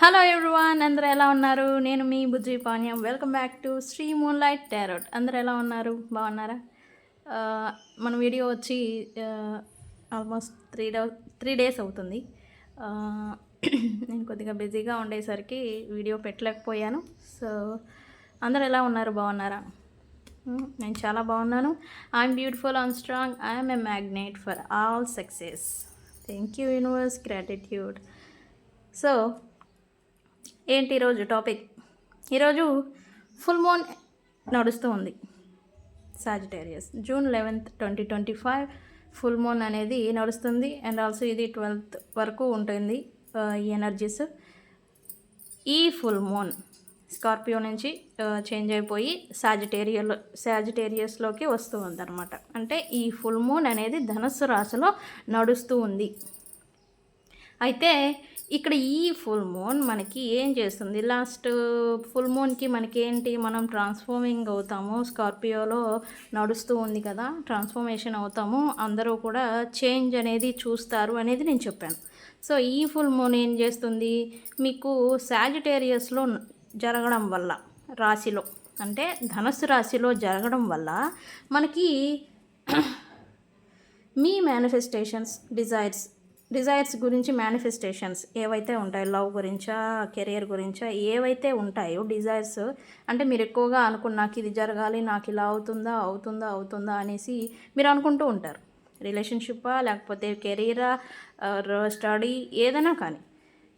Hello everyone అందరూ ఎలా ఉన్నారు? నేను మీ Bujji Panyam. Welcome back to Sri moon light tarot అందరూ ఎలా ఉన్నారు? బాగున్నారా? మన వీడియో వచ్చి almost three day three days అవుతుంది. నేను కొద్దిగా బిజీగా ఉండేసరికి వీడియో పెట్టలేకపోయాను. సో అందరూ ఎలా ఉన్నారు? బాగున్నారా? నేను చాలా బాగున్నాను. I'm beautiful and strong I'm a magnet for all success thank you universe gratitude so ఏంటి ఈరోజు టాపిక్? ఈరోజు ఫుల్ మూన్ నడుస్తూ ఉంది. Sagittarius June eleventh twenty twenty five full moon అనేది నడుస్తుంది. అండ్ ఆల్సో ఇది ట్వెల్త్ వరకు ఉంటుంది ఈ ఎనర్జీస్ ఈ ఫుల్ మూన్ స్కార్పియో నుంచి చేంజ్ అయిపోయి సాజిటేరియల్ సాజిటేరియస్లోకి వస్తూ ఉంది అంటే ఈ ఫుల్ మూన్ అనేది ధనస్సు రాశిలో నడుస్తూ ఉంది. అయితే ఇక్కడ ఈ ఫుల్ మూన్ మనకి ఏం చేస్తుంది? లాస్ట్ ఫుల్ మూన్కి మనకి ఏంటి మనం ట్రాన్స్ఫార్మింగ్ అవుతాము. స్కార్పియోలో నడుస్తూ ఉంది కదా ట్రాన్స్ఫర్మేషన్ అవుతాము. అందరూ కూడా చేంజ్ అనేది చూస్తారు అనేది నేను చెప్పాను. సో ఈ ఫుల్ మూన్ ఏం చేస్తుంది? మీకు సాజిటేరియస్లో జరగడం వల్ల రాశిలో అంటే ధనస్సు రాశిలో జరగడం వల్ల మనకి మీ మేనిఫెస్టేషన్స్ డిజైర్స్ డిజైర్స్ గురించి మేనిఫెస్టేషన్స్ ఏవైతే ఉంటాయో లవ్ గురించా కెరియర్ గురించా ఏవైతే ఉంటాయో డిజైర్స్ అంటే మీరు ఎక్కువగా అనుకున్న నాకు ఇది జరగాలి నాకు ఇలా అవుతుందా అవుతుందా అవుతుందా అనేసి మీరు అనుకుంటూ ఉంటారు. రిలేషన్షిప్పా లేకపోతే కెరీరా స్టడీ ఏదైనా కానీ.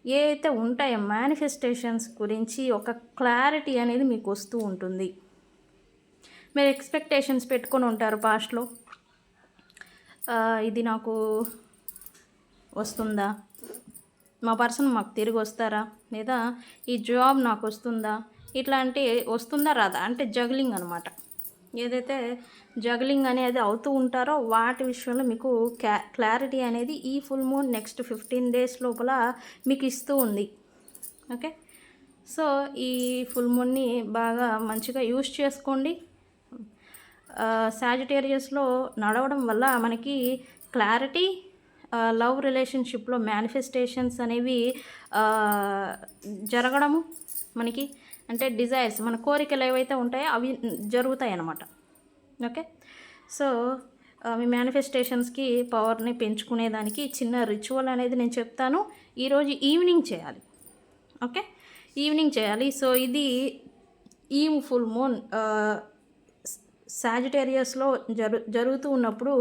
ఏ అయితే ఉంటాయో మేనిఫెస్టేషన్స్ గురించి ఒక క్లారిటీ అనేది మీకు వస్తూ ఉంటుంది. మీరు ఎక్స్పెక్టేషన్స్ పెట్టుకొని ఉంటారు పాస్ట్లో ఇది నాకు వస్తుందా? మా పర్సన్ మాకు తిరిగి వస్తారా? లేదా ఈ జాబ్ నాకు వస్తుందా? ఇట్లాంటి వస్తుందా రాదా? అంటే జగ్లింగ్ అనమాట ఏదైతే జగ్లింగ్ అనేది అవుతూ ఉంటారో వాటి విషయంలో మీకు క్లా క్లారిటీ అనేది ఈ full moon next fifteen days లోపల మీకు ఇస్తూ ఉంది. ఓకే? సో ఈ ఫుల్ మూన్ని బాగా మంచిగా యూస్ చేసుకోండి. సాజిటేరియస్లో నడవడం వల్ల మనకి క్లారిటీ లవ్ రిలేషన్షిప్లో మేనిఫెస్టేషన్స్ అనేవి జరగడము మనకి? అంటే డిజైర్స్ మన కోరికలు ఏవైతే ఉంటాయో అవి జరుగుతాయి అన్నమాట ఓకే? సో మీ మేనిఫెస్టేషన్స్కి పవర్ని పెంచుకునేదానికి చిన్న రిచువల్ అనేది నేను చెప్తాను. ఈరోజు ఈవినింగ్ చేయాలి. ఓకే? ఈవినింగ్ చేయాలి. సో ఇది ఈ ఫుల్ మూన్ సాజిటేరియస్లో జరు జరుగుతూ ఉన్నప్పుడు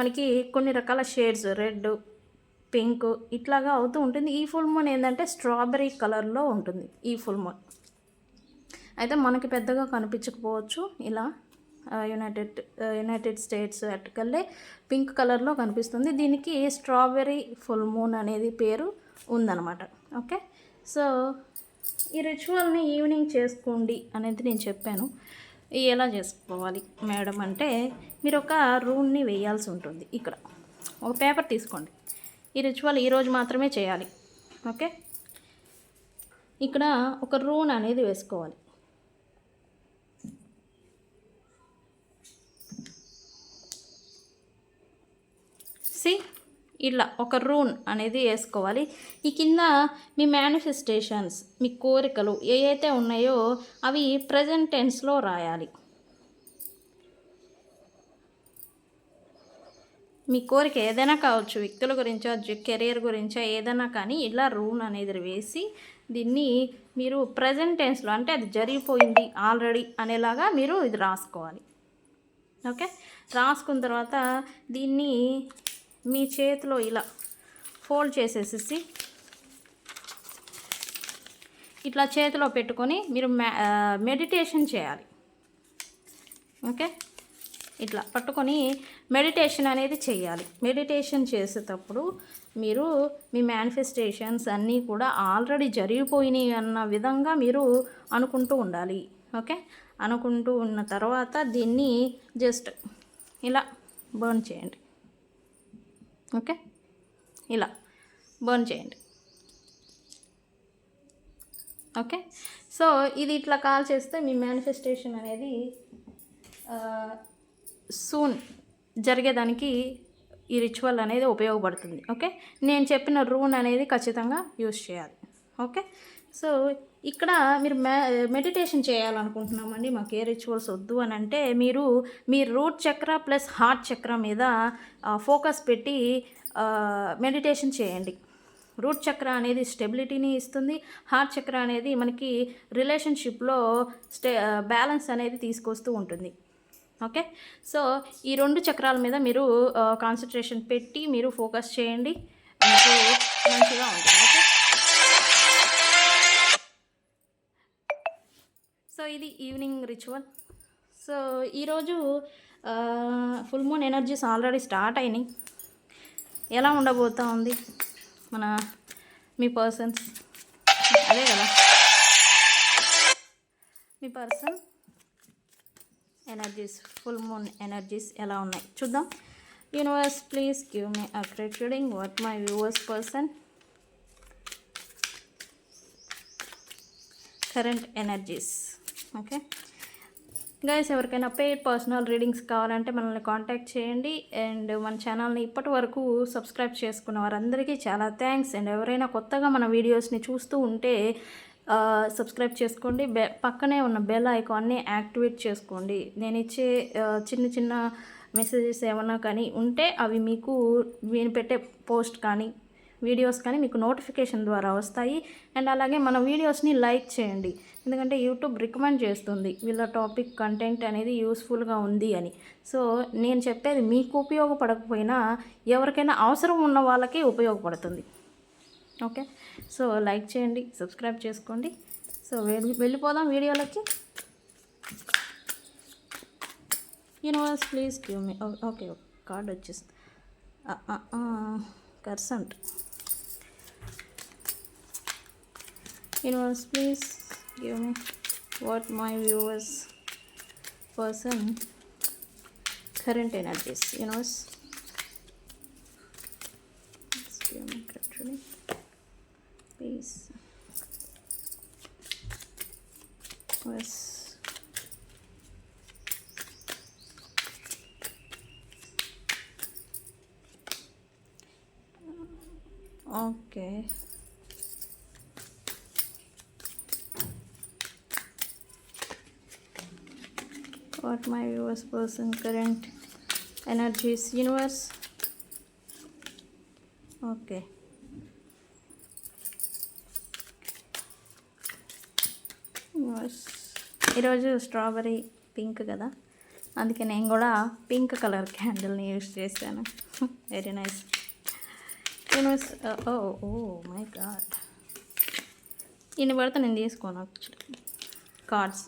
మనకి కొన్ని రకాల షేడ్స్ రెడ్ పింక్ ఇట్లాగా అవుతూ ఉంటుంది. ఈ ఫుల్ మూన్ ఏంటంటే స్ట్రాబెర్రీ కలర్లో ఉంటుంది ఈ ఫుల్ మూన్. అయితే మనకి పెద్దగా కనిపించకపోవచ్చు ఇలా యునైటెడ్ యునైటెడ్ స్టేట్స్ అటుకల్లే పింక్ కలర్లో కనిపిస్తుంది. దీనికి స్ట్రాబెర్రీ ఫుల్ మూన్ అనేది పేరు ఉందన్నమాట. ఓకే? సో ఈ రిచువల్ని ఈవినింగ్ చేసుకోండి అనేది నేను చెప్పాను. ఎలా చేసుకోవాలి మేడం అంటే మీరు ఒక రూమ్ని వేయాల్సి ఉంటుంది ఇక్కడ. ఒక పేపర్ తీసుకోండి. ఈ రిచువల్ ఈరోజు మాత్రమే చేయాలి. ఓకే? ఇక్కడ ఒక రూన్ అనేది వేసుకోవాలి సి ఇలా ఒక రూన్ అనేది వేసుకోవాలి. ఈ కింద మీ మేనిఫెస్టేషన్స్ మీ కోరికలు ఏవైతే ఉన్నాయో అవి ప్రజెంట్ టెన్స్లో రాయాలి. మీ కోరిక ఏదైనా కావచ్చు వ్యక్తుల గురించో కెరీర్ గురించో ఏదైనా కానీ ఇలా రూన్ అనేది వేసి దీన్ని మీరు ప్రజెంట్ టెన్స్లో అంటే అది జరిగిపోయింది ఆల్రెడీ అనేలాగా మీరు ఇది రాసుకోవాలి. ఓకే? రాసుకున్న తర్వాత దీన్ని మీ చేతిలో ఇలా ఫోల్డ్ చేసేసేసి ఇట్లా చేతిలో పెట్టుకొని మీరు మెడిటేషన్ చేయాలి. ఓకే? ఇట్లా పట్టుకొని మెడిటేషన్ అనేది చేయాలి. మెడిటేషన్ చేసేటప్పుడు మీరు మీ మేనిఫెస్టేషన్స్ అన్నీ కూడా ఆల్రెడీ జరిగిపోయినాయి అన్న విధంగా మీరు అనుకుంటూ ఉండాలి. ఓకే? అనుకుంటూ ఉన్న తర్వాత దీన్ని జస్ట్ ఇలా బర్న్ చేయండి. ఓకే? ఇలా. బర్న్ చేయండి. ఓకే? సో ఇది ఇట్లా కాల్ చేస్తే మీ మేనిఫెస్టేషన్ అనేది సూన్ జరిగేదానికి ఈ రిచువల్ అనేది ఉపయోగపడుతుంది. ఓకే? నేను చెప్పిన రూన్ అనేది ఖచ్చితంగా యూస్ చేయాలి. ఓకే? సో ఇక్కడ మీరు మె మెడిటేషన్ చేయాలనుకుంటున్నామండి మాకు ఏ రిచువల్స్ వద్దు అని అంటే మీరు మీ root chakra plus heart chakra మీద ఫోకస్ పెట్టి మెడిటేషన్ చేయండి. రూట్ చక్ర అనేది స్టెబిలిటీని ఇస్తుంది హార్ట్ చక్ర అనేది మనకి రిలేషన్షిప్లో స్టే బ్యాలెన్స్ అనేది తీసుకొస్తూ ఉంటుంది. ఓకే? సో ఈ రెండు చక్రాల మీద మీరు కాన్సన్ట్రేషన్ పెట్టి మీరు ఫోకస్ చేయండి. మీకు మంచిగా ఉంటుంది. సో ఇది ఈవినింగ్ రిచువల్. సో ఈరోజు full moon energies already start అయినాయి. ఎలా ఉండబోతా ఉంది మన మీ పర్సన్స్? అదే కదా. మీ person energies full moon energies ఎలా ఉన్నాయి? చూద్దాం. Universe please give me accurate reading. What my viewers person? Current energies. Okay. Guys ఎవరికైనా పెయిడ్ పర్సనల్ రీడింగ్స్ కావాలంటే మనల్ని కాంటాక్ట్ చేయండి. అండ్ మన ఛానల్ని ఇప్పటి వరకు సబ్స్క్రైబ్ చేసుకున్న వారందరికీ చాలా థ్యాంక్స్ అండ్ ఎవరైనా కొత్తగా మన వీడియోస్ని చూస్తూ ఉంటే సబ్స్క్రైబ్ చేసుకోండి. బె పక్కనే ఉన్న బెల్ ఐకాన్ని యాక్టివేట్ చేసుకోండి. నేను ఇచ్చే చిన్న చిన్న మెసేజెస్ ఏమన్నా కానీ ఉంటే అవి మీకు నేను పెట్టే పోస్ట్ కానీ వీడియోస్ కానీ మీకు నోటిఫికేషన్ ద్వారా వస్తాయి. అండ్ అలాగే మన వీడియోస్ని లైక్ చేయండి. ఎందుకంటే యూట్యూబ్ రికమెండ్ చేస్తుంది వీళ్ళ టాపిక్ కంటెంట్ అనేది యూస్ఫుల్గా ఉంది అని. సో నేను చెప్పేది మీకు ఉపయోగపడకపోయినా ఎవరికైనా అవసరం ఉన్న వాళ్ళకి ఉపయోగపడుతుంది. ఓకే? సో లైక్ చేయండి సబ్స్క్రైబ్ చేసుకోండి. సో వెళ్ళి వెళ్ళిపోదాం వీడియోలోకి. Universe please give me. Okay card వచ్చేసి current. Universe please. give what my viewers person current energies you know let's it's geometric actually peace. Was okay. What my viewers person current energies universe. Okay Yes. ఈరోజు strawberry pink కదా. అందుకే నేను కూడా pink colour క్యాండిల్ని use చేశాను. Very nice universe oh oh my God ఇన్ని పడితే నేను తీసుకోను actually cards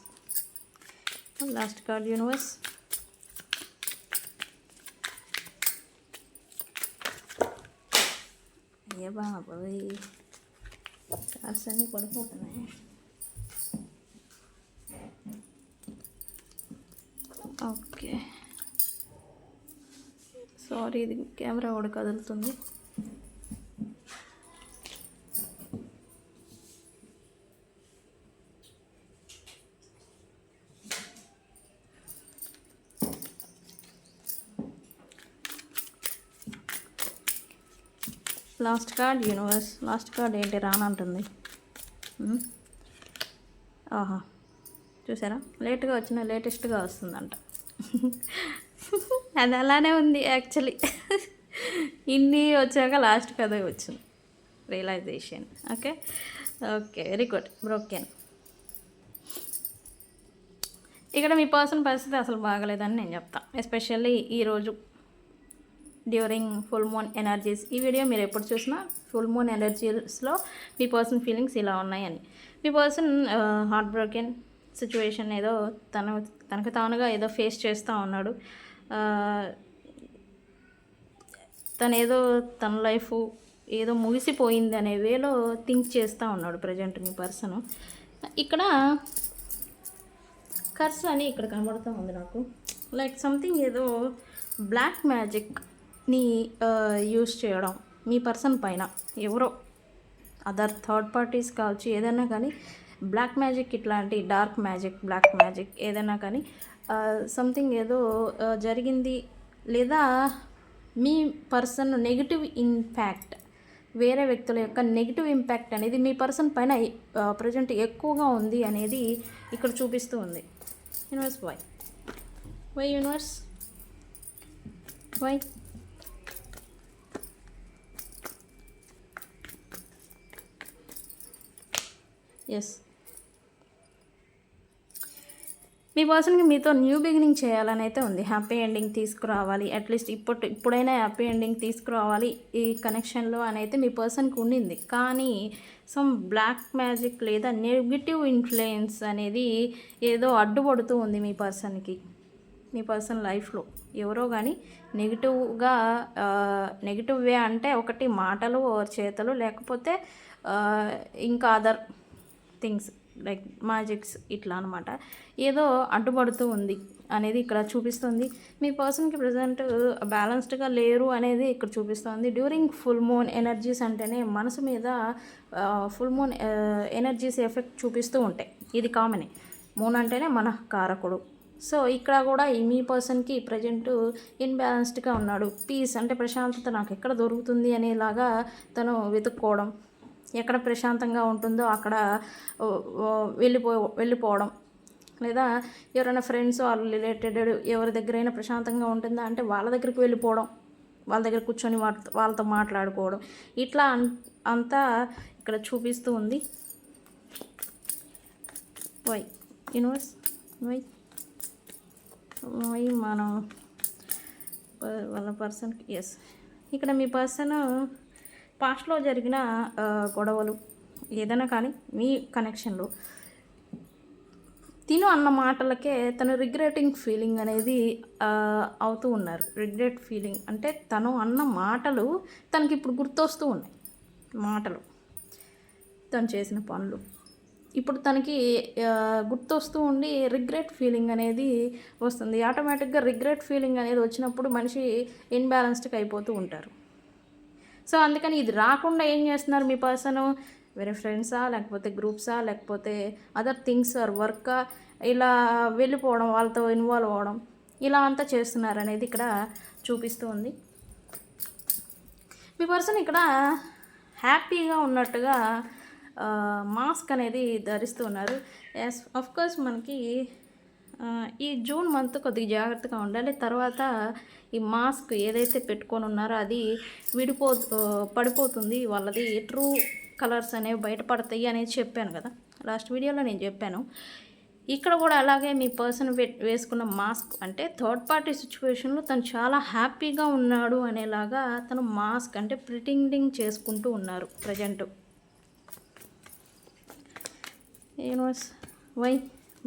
last card universe అయ్యే బాబోయ్. కార్డ్స్ అన్నీ పడిపోతున్నాయి. ఓకే సారీ ఇది కెమెరా కూడా కదులుతుంది last card universe last card ఏంటి? రానంటుంది ఆహా. చూసారా? లేట్గా వచ్చిన లేటెస్ట్గా వస్తుందంట. అది అలానే ఉంది యాక్చువల్లీ. ఇన్ని వచ్చాక లాస్ట్ అదే వచ్చింది. Realization. Okay? Okay. Very good. Broken. ఇక్కడ మీ పర్సన్ పరిస్థితి అసలు బాగలేదని నేను చెప్తాను ఎస్పెషల్లీ ఈరోజు డ్యూరింగ్ ఫుల్ మూన్ ఎనర్జీస్ ఈ వీడియో మీరు ఎప్పుడు చూసినా ఫుల్ మూన్ ఎనర్జీస్లో మీ పర్సన్ ఫీలింగ్స్ ఇలా ఉన్నాయని. మీ పర్సన్ హార్ట్ బ్రోకెన్ సిచ్యువేషన్ ఏదో తన తనకు తానుగా ఏదో ఫేస్ చేస్తూ ఉన్నాడు. తను ఏదో తన లైఫ్ ఏదో ముగిసిపోయింది అనే వేలో థింక్ చేస్తూ ఉన్నాడు ప్రజెంట్ మీ పర్సన్ ఇక్కడ కర్స్ అని ఇక్కడ కనబడుతూ ఉంది నాకు. లైక్ సంథింగ్ ఏదో బ్లాక్ మ్యాజిక్ ని యూస్ చేయడం మీ పర్సన్ పైన ఎవరో అదర్ థర్డ్ పార్టీస్ కావచ్చు ఏదైనా కానీ బ్లాక్ మ్యాజిక్ ఇట్లాంటి డార్క్ మ్యాజిక్ బ్లాక్ మ్యాజిక్ ఏదైనా కానీ సంథింగ్ ఏదో జరిగింది లేదా మీ పర్సన్ నెగిటివ్ ఇంపాక్ట్ వేరే వ్యక్తుల యొక్క నెగిటివ్ ఇంపాక్ట్ అనేది మీ పర్సన్ పైన ప్రజెంట్ ఎక్కువగా ఉంది అనేది ఇక్కడ చూపిస్తూ ఉంది. Universe why why universe? Why yes మీ పర్సన్కి మీతో న్యూ బిగినింగ్ చేయాలని అయితే ఉంది. హ్యాపీ ఎండింగ్ తీసుకురావాలి. అట్లీస్ట్ ఇప్పుడు ఇప్పుడైనా హ్యాపీ ఎండింగ్ తీసుకురావాలి ఈ కనెక్షన్లో అని అయితే మీ పర్సన్కి ఉండింది. కానీ సమ్ బ్లాక్ మ్యాజిక్ లేదా నెగిటివ్ ఇన్ఫ్లుయెన్స్ అనేది ఏదో అడ్డుపడుతూ ఉంది మీ పర్సన్కి మీ పర్సన్ లైఫ్లో. ఎవరో కానీ నెగిటివ్గా నెగిటివ్ వే అంటే ఒకటి మాటలు చేతలు లేకపోతే ఇంకా అదర్ థింగ్స్ లైక్ మ్యాజిక్స్ ఇట్లా అనమాట ఏదో అడ్డుపడుతూ ఉంది అనేది ఇక్కడ చూపిస్తుంది. మీ పర్సన్కి ప్రజెంట్ బ్యాలెన్స్డ్గా లేరు అనేది ఇక్కడ చూపిస్తుంది. డ్యూరింగ్ ఫుల్ మూన్ ఎనర్జీస్ అంటేనే మనసు మీద ఫుల్ మూన్ ఎనర్జీస్ ఎఫెక్ట్ చూపిస్తూ ఉంటాయి. ఇది కామనే. మూన్ అంటేనే మన కారకుడు. సో ఇక్కడ కూడా ఈ మీ పర్సన్కి ప్రజెంట్ ఇన్బ్యాలెన్స్డ్గా ఉన్నాడు. పీస్ అంటే ప్రశాంతత నాకు ఎక్కడ దొరుకుతుంది అనేలాగా తను వెతుక్కోవడం. ఎక్కడ ప్రశాంతంగా ఉంటుందో అక్కడ వెళ్ళిపో వెళ్ళిపోవడం. లేదా ఎవరైనా ఫ్రెండ్స్ వాళ్ళు రిలేటెడ్ ఎవరి దగ్గరైనా ప్రశాంతంగా ఉంటుందా అంటే వాళ్ళ దగ్గరికి వెళ్ళిపోవడం. వాళ్ళ దగ్గర కూర్చొని వాళ్ళతో వాళ్ళతో మాట్లాడుకోవడం. ఇట్లా అన్- అంతా ఇక్కడ చూపిస్తూ ఉంది. వై యూనివర్స్ వై వై మనం వాళ్ళ పర్సన్కి ఎస్ ఇక్కడ మీ పర్సన్ పాస్ట్లో జరిగిన గొడవలు ఏదైనా కానీ మీ కనెక్షన్లో తిను అన్న మాటలకే తను రిగ్రెటింగ్ ఫీలింగ్ అనేది అవుతూ ఉన్నారు. రిగ్రెట్ ఫీలింగ్ అంటే తను అన్న మాటలు తనకి ఇప్పుడు గుర్తొస్తూ ఉన్నాయి. మాటలు తను చేసిన పనులు. ఇప్పుడు తనకి గుర్తొస్తూ ఉండి రిగ్రెట్ ఫీలింగ్ అనేది వస్తుంది. ఆటోమేటిక్గా రిగ్రెట్ ఫీలింగ్ అనేది వచ్చినప్పుడు మనిషి ఇన్బ్యాలెన్స్డ్గా అయిపోతూ ఉంటారు. సో అందుకని ఇది రాకుండా ఏం చేస్తున్నారు మీ పర్సన్? వేరే ఫ్రెండ్సా? లేకపోతే గ్రూప్సా? లేకపోతే అదర్ థింగ్స్ ఆర్ వర్కా? ఇలా వెళ్ళిపోవడం వాళ్ళతో ఇన్వాల్వ్ అవ్వడం ఇలా అంతా చేస్తున్నారు అనేది ఇక్కడ చూపిస్తూ ఉంది మీ పర్సన్ ఇక్కడ హ్యాపీగా ఉన్నట్టుగా మాస్క్ అనేది ధరిస్తూ ఉన్నారు ఎస్ కోర్స్ మనకి ఈ జూన్ మంత్ కొద్దిగా జాగ్రత్తగా ఉండాలి. తర్వాత ఈ మాస్క్ ఏదైతే పెట్టుకొని ఉన్నారో అది విడిపో పడిపోతుంది. వాళ్ళది ట్రూ కలర్స్ అనేవి బయటపడతాయి అనేది చెప్పాను కదా. లాస్ట్ వీడియోలో నేను చెప్పాను. ఇక్కడ కూడా అలాగే మీ పర్సన్ వేసుకున్న మాస్క్ అంటే థర్డ్ పార్టీ సిచ్యువేషన్లో తను చాలా హ్యాపీగా ఉన్నాడు అనేలాగా తను మాస్క్ అంటే ప్రిటిండింగ్ చేసుకుంటూ ఉన్నారు present. Universe why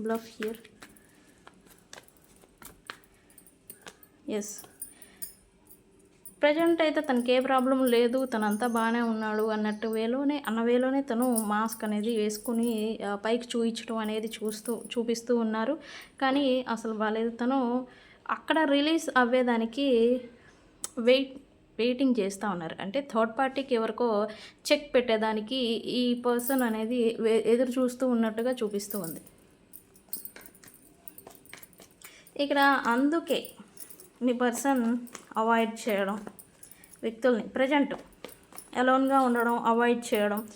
bluff here yes present అయితే తనకి ఏ ప్రాబ్లం లేదు తనంతా బాగానే ఉన్నాడు అన్నట్టు వేలోనే అన్న వేలోనే తను మాస్క్ అనేది వేసుకుని పైకి చూపించడం అనేది చూస్తూ చూపిస్తూ ఉన్నారు. కానీ అసలు బాగాలేదు తను అక్కడ రిలీజ్ అవ్వేదానికి వెయిట్ వెయిటింగ్ చేస్తూ ఉన్నారు. అంటే థర్డ్ పార్టీకి ఎవరికో చెక్ పెట్టేదానికి ఈ పర్సన్ అనేది ఎదురు చూస్తూ ఉన్నట్టుగా చూపిస్తూ ఉంది. ఇక్కడ అందుకే మీ పర్సన్ అవాయిడ్ చేయడం వ్యక్తుల్ని ప్రజెంట్ అలోన్గా ఉండడం అవాయిడ్ చేయడం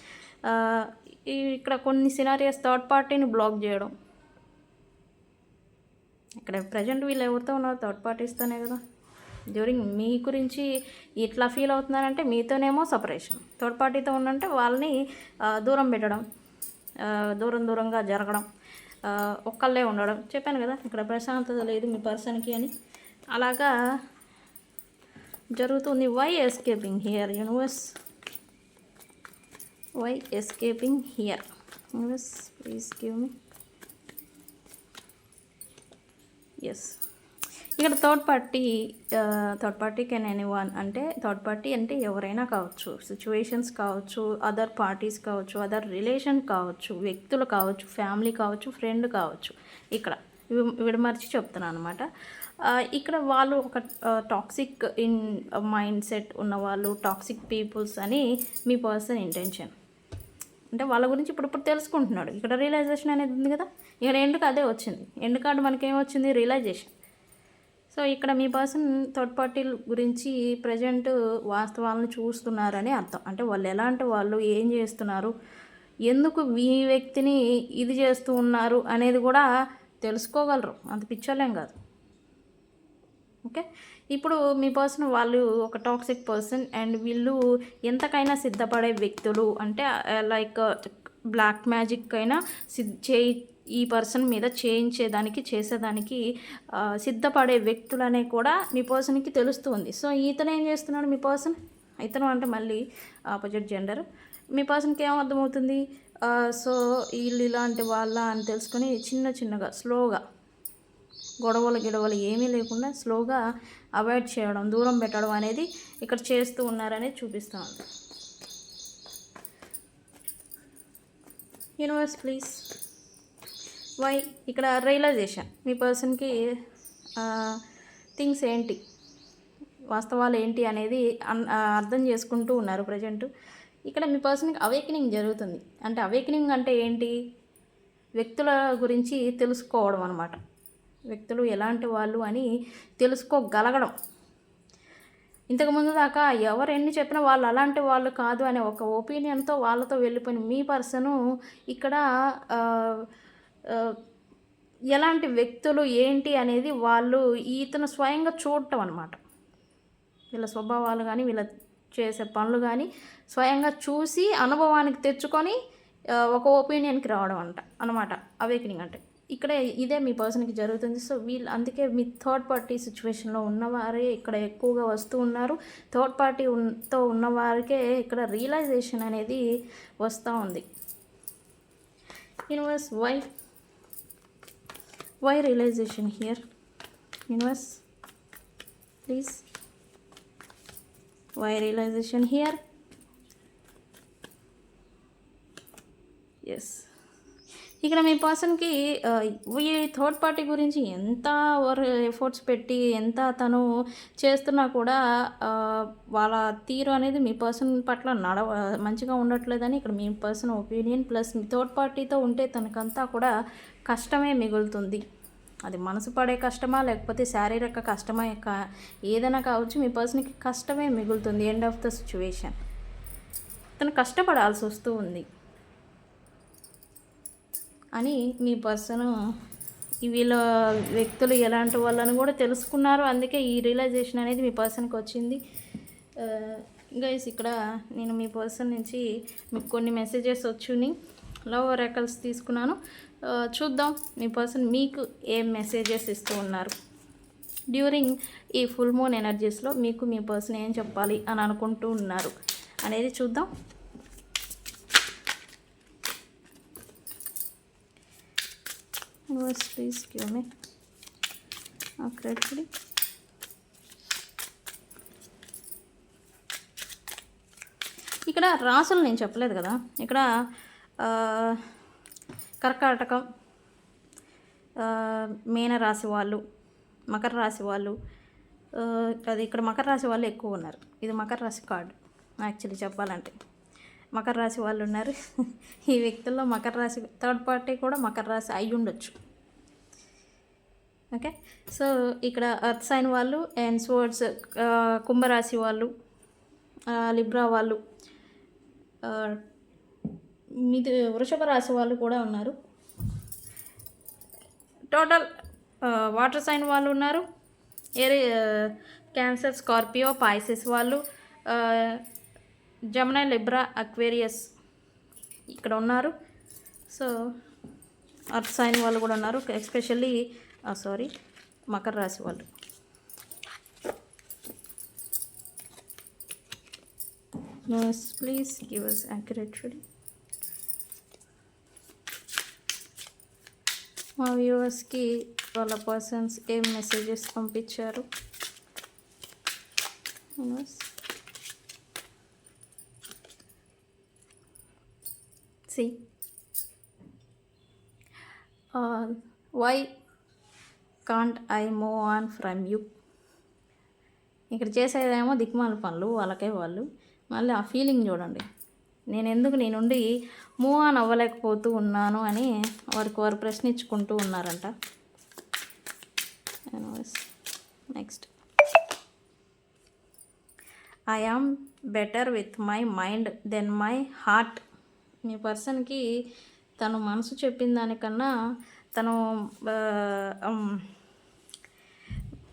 ఈ- ఇక్కడ కొన్ని సినారియస్ థర్డ్ పార్టీని బ్లాక్ చేయడం. ఇక్కడ ప్రజెంట్ వీళ్ళు ఎవరితో ఉన్నారు? థర్డ్ పార్టీస్తోనే కదా. డ్యూరింగ్ మీ గురించి ఇట్లా ఫీల్ అవుతున్నారంటే మీతోనేమో సపరేషన్. థర్డ్ పార్టీతో ఉండంటే వాళ్ళని దూరం పెట్టడం దూరం దూరంగా జరగడం ఒక్కళ్ళే ఉండడం. చెప్పాను కదా ఇక్కడ ప్రశాంతత లేదు మీ పర్సన్కి అని. అలాగా జరుగుతుంది why escaping here universe why escaping here universe please give me yes ఇక్కడ third party third party can anyone అంటే థర్డ్ పార్టీ అంటే ఎవరైనా కావచ్చు సిచ్యువేషన్స్ కావచ్చు అదర్ పార్టీస్ కావచ్చు అదర్ రిలేషన్ కావచ్చు వ్యక్తులు కావచ్చు ఫ్యామిలీ కావచ్చు ఫ్రెండ్ కావచ్చు. ఇక్కడ విడమర్చి చెప్తున్నాను అనమాట ఇక్కడ వాళ్ళు ఒక టాక్సిక్ ఇన్ మైండ్ సెట్ ఉన్న వాళ్ళు టాక్సిక్ పీపుల్స్ అని మీ పర్సన్ ఇంటెన్షన్ అంటే వాళ్ళ గురించి ఇప్పుడు ఇప్పుడు తెలుసుకుంటున్నాడు. ఇక్కడ రియలైజేషన్ అనేది ఉంది కదా? ఇక్కడ ఎండ్ అదే వచ్చింది? ఎండు కార్డు వచ్చింది? రియలైజేషన్ సో ఇక్కడ మీ పర్సన్ థర్డ్ పార్టీ గురించి ప్రజెంట్ వాస్తవాలను చూస్తున్నారని అర్థం. అంటే వాళ్ళు ఎలాంటి వాళ్ళు ఏం చేస్తున్నారు ఎందుకు ఈ వ్యక్తిని ఇది చేస్తూ ఉన్నారు అనేది కూడా తెలుసుకోగలరు. అంత పిచ్చోలేం కాదు. ఓకే? ఇప్పుడు మీ పర్సన్ వాళ్ళు ఒక టాక్సిక్ పర్సన్ అండ్ వీళ్ళు ఎంతకైనా సిద్ధపడే వ్యక్తులు అంటే లైక్ బ్లాక్ మ్యాజిక్ అయినా సిద్ చేయి ఈ పర్సన్ మీద చేయించేదానికి చేసేదానికి సిద్ధపడే వ్యక్తులనే కూడా మీ పర్సన్కి తెలుస్తుంది సో ఇతను ఏం చేస్తున్నాడు మీ పర్సన్? ఇతను అంటే మళ్ళీ ఆపోజిట్ జెండర్. మీ పర్సన్కి ఏం అర్థమవుతుంది? సో వీళ్ళు ఇలాంటి వాళ్ళ అని తెలుసుకొని చిన్న చిన్నగా స్లోగా గొడవలు గిడవలు ఏమీ లేకుండా స్లోగా అవాయిడ్ చేయడం దూరం పెట్టడం అనేది ఇక్కడ చేస్తూ ఉన్నారనేది చూపిస్తూ ఉంది. యూనివర్స్ ప్లీజ్ వై ఇక్కడ రియలైజేషన్ మీ పర్సన్కి థింగ్స్ ఏంటి? వాస్తవాలు ఏంటి అనేది అన్- అర్థం చేసుకుంటూ ఉన్నారు ప్రజెంట్ ఇక్కడ మీ పర్సన్కి అవేకనింగ్ జరుగుతుంది. అంటే అవేకనింగ్ అంటే ఏంటి? వ్యక్తుల గురించి తెలుసుకోవడం అనమాట వ్యక్తులు ఎలాంటి వాళ్ళు అని తెలుసుకోగలగడం. ఇంతకుముందు దాకా ఎవరు ఎన్ని చెప్పినా వాళ్ళు అలాంటి వాళ్ళు కాదు అనే ఒక ఒపీనియన్తో వాళ్ళతో వెళ్ళిపోయిన మీ పర్సను ఇక్కడ ఎలాంటి వ్యక్తులు ఏంటి అనేది వాళ్ళు ఇతను స్వయంగా చూడటం అనమాట వీళ్ళ స్వభావాలు కానీ వీళ్ళ చేసే పనులు కానీ స్వయంగా చూసి అనుభవానికి తెచ్చుకొని ఒక ఒపీనియన్కి రావడం అంట అనమాట అవేకనింగ్ అంటే. ఇక్కడ ఇదే మీ పర్సన్కి జరుగుతుంది. సో వీళ్ళు అందుకే మీ థర్డ్ పార్టీ సిచ్యువేషన్లో ఉన్నవారే ఇక్కడ ఎక్కువగా వస్తూ ఉన్నారు. థర్డ్ పార్టీ తో ఉన్నవారికే ఇక్కడ రియలైజేషన్ అనేది వస్తూ ఉంది. Universe why why realization here? Universe please. Why realization here? Yes ఇక్కడ మీ పర్సన్కి ఈ థర్డ్ పార్టీ గురించి ఎంత వర్ ఎఫర్ట్స్ పెట్టి ఎంత తను చేస్తున్నా కూడా వాళ్ళ తీరు అనేది మీ పర్సన్ పట్ల నడవ మంచిగా ఉండట్లేదని ఇక్కడ మీ పర్సన్ ఒపీనియన్ ప్లస్ మీ థర్డ్ పార్టీతో ఉంటే తనకంతా కూడా కష్టమే మిగులుతుంది. అది మనసు పడే కష్టమా లేకపోతే శారీరక కష్టమా కా- ఏదైనా కావచ్చు మీ పర్సన్కి కష్టమే మిగులుతుంది. ఎండ్ ఆఫ్ ద సిచ్యువేషన్ తను కష్టపడాల్సి వస్తూ ఉంది. అని మీ పర్సన్ వీళ్ళ వ్యక్తులు ఎలాంటి వాళ్ళని కూడా తెలుసుకున్నారు. అందుకే ఈ రియలైజేషన్ అనేది మీ పర్సన్కి వచ్చింది. గైస్ ఇక్కడ నేను మీ పర్సన్ నుంచి మీకు కొన్ని మెసేజెస్ వచ్చుని లవ్ రెకల్స్ తీసుకున్నాను. చూద్దాం. మీ పర్సన్ మీకు ఏం మెసేజెస్ ఇస్తూ ఉన్నారు? డ్యూరింగ్ ఈ ఫుల్ మూన్ ఎనర్జీస్లో మీకు మీ పర్సన్ ఏం చెప్పాలి అని అనుకుంటూ ఉన్నారు. అనేది చూద్దాం. Universe please cue me. ఇక్కడ రాసులు నేను చెప్పలేదు కదా. ఇక్కడ కర్కాటకం ఆ, మీన రాశి వాళ్ళు మకర రాశి వాళ్ళు అది ఇక్కడ మకర రాశి వాళ్ళు ఎక్కువ ఉన్నారు. ఇది మకర రాశి కార్డు యాక్చువల్లీ చెప్పాలంటే. మకర రాశి వాళ్ళు ఉన్నారు. ఈ వ్యక్తుల్లో మకర రాశి థర్డ్ పార్టీ కూడా మకర రాశి అయి ఉండొచ్చు. ఓకే? సో ఇక్కడ అర్త్ సైన్ వాళ్ళు అండ్ స్వర్డ్స్ కుంభరాశి వాళ్ళు లిబ్రా వాళ్ళు ఆ, మిది వృషభ రాశి వాళ్ళు కూడా ఉన్నారు. టోటల్ వాటర్ సైన్ వాళ్ళు ఉన్నారు. ఏరి క్యాన్సర్ స్కార్పియో పాయిసెస్ వాళ్ళు జమునా లిబ్రా అక్వేరియస్ ఇక్కడ ఉన్నారు. సో అర్త్ సైన్ వాళ్ళు కూడా ఉన్నారు. ఎస్పెషల్లీ సారీ మకర రాశి వాళ్ళు. Please give us accurate accurate మా వ్యూవర్స్కి వాళ్ళ పర్సన్స్ ఏం మెసేజెస్ పంపించారు? See. Why can't I move on from you? ఇక్కడ చేసేదేమో దిక్మాల పనులు వాళ్ళకే వాళ్ళు. మళ్ళీ ఆ ఫీలింగ్ చూడండి. నేను ఎందుకు నేను ఉండి మూవ్ ఆన్ అవ్వలేకపోతూ ఉన్నాను అని వారికి వారు ప్రశ్నించుకుంటూ ఉన్నారంట. Next I am better with my mind then my heart మీ పర్సన్కి తను మనసు చెప్పిన దానికన్నా తను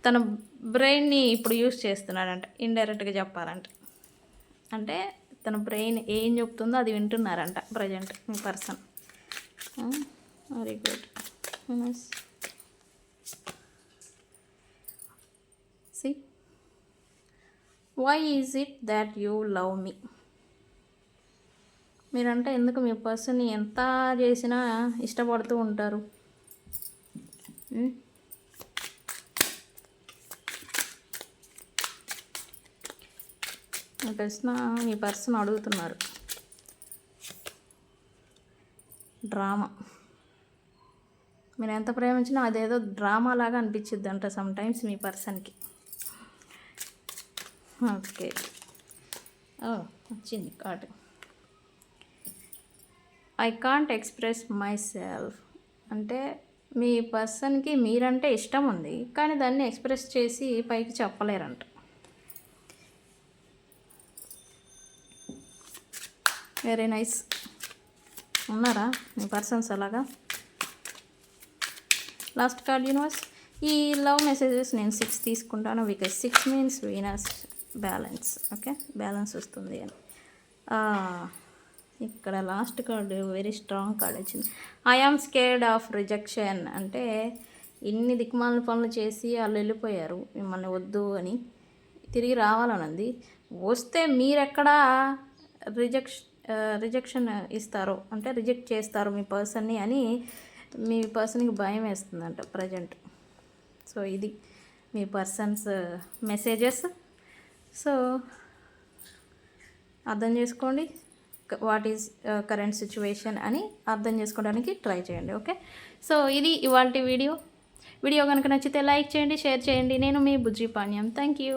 తన బ్రెయిన్ని ఇప్పుడు యూస్ చేస్తున్నాడంట. ఇండైరెక్ట్గా చెప్పాలంటే. అంటే తన బ్రెయిన్ ఏం చెప్తుందో అది వింటున్నారంట present me person. Very good see why is it that you love me మీరంటే ఎందుకు మీ పర్సన్ని ఎంత చేసినా ఇష్టపడుతూ ఉంటారు? Hmm ఉం? ఈ ప్రశ్న మీ పర్సన్ అడుగుతున్నారు. డ్రామా. మీరు ఎంత ప్రేమించినా అదేదో డ్రామా లాగా అనిపించిద్ది అంట సమ్ టైమ్స్ మీ పర్సన్కి ఓకే వచ్చింది card I can't express myself అంటే మీ పర్సన్కి మీరంటే ఇష్టం ఉంది కానీ దాన్ని ఎక్స్ప్రెస్ చేసి పైకి చెప్పలేరంట. వెరీ నైస్ ఉన్నారా? మీ పర్సన్స్ అలాగా? లాస్ట్ కార్డ్ యూనివర్స్ ఈ లవ్ మెసేజెస్ నేను సిక్స్ తీసుకుంటాను because six means Venus balance okay balance వస్తుంది అని. ఇక్కడ last card very strong card వచ్చింది. I am scared of rejection అంటే ఇన్ని దిక్మాల పనులు చేసి వాళ్ళు వెళ్ళిపోయారు మిమ్మల్ని వద్దు అని. తిరిగి రావాలనుంది వస్తే మీరెక్కడా రిజెక్షన్ రిజెక్షన్ ఇస్తారు అంటే రిజెక్ట్ చేస్తారు మీ పర్సన్ని అని మీ పర్సన్కి భయం వేస్తుందంట ప్రజెంట్ సో ఇది మీ పర్సన్స్ మెసేజెస్ సో అర్థం చేసుకోండి వాట్ ఈజ్ కరెంట్ సిచ్యువేషన్ అని అర్థం చేసుకోవడానికి ట్రై చేయండి ఓకే సో ఇది ఇవాళ వీడియో వీడియో కనుక నచ్చితే లైక్ చేయండి షేర్ చేయండి. నేను మీ బుజ్జి పాణ్యం. Thank you